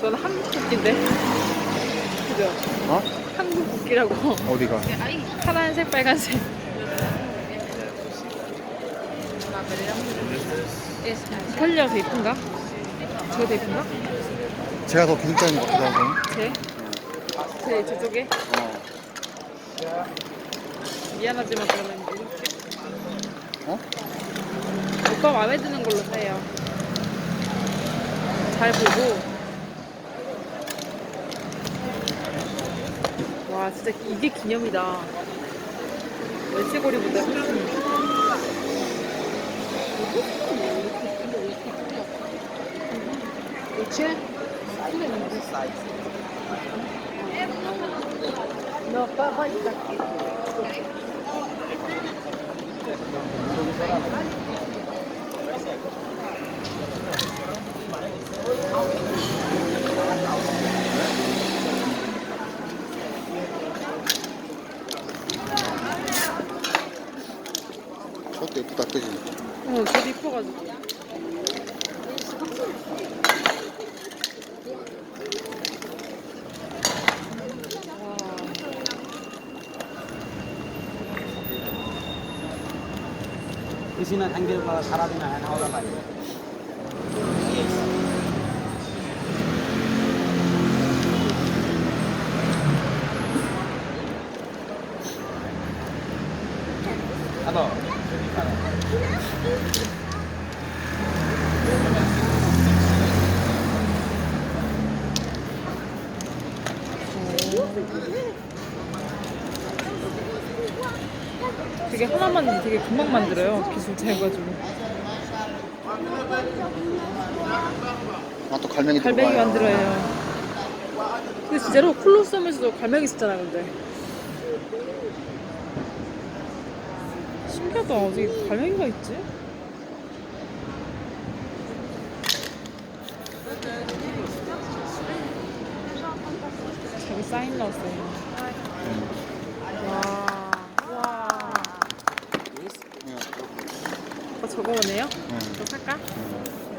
저는 한국 국기인데. 그죠? 어? 한국 국기라고. 어디가? 파란색, 빨간색. 이탈리아 더 이쁜가? 저거 더 이쁜가? 제가 더 기승적인 것 같기도 하고. 제? 제 저쪽에? 어. 미안하지만 그러면 이렇게. 어? 오빠 마음에 드는 걸로 사요. 잘 보고. 와, 진짜 이게 기념이다. 멸치고리보다 훨씬. 저 것도 예쁘다 그지? 어, 저도 이뻐가지고. 글씨나 단계마다 사람이나 나오단 말이에요. 하나. 되게 하나만 되게 금방 만들어요. 기술자여가지고. 아, 또 갈매기 갈매기 들어가요. 만들어요. 근데 진짜로 콜로세움에서도 갈매기 있었잖아, 근데. 신기하다. 어디 갈매기가 있지? 저기 사인 넣었어요. 와. 와. 응. 오빠 저거 오네요? 응. 저 살까? 응.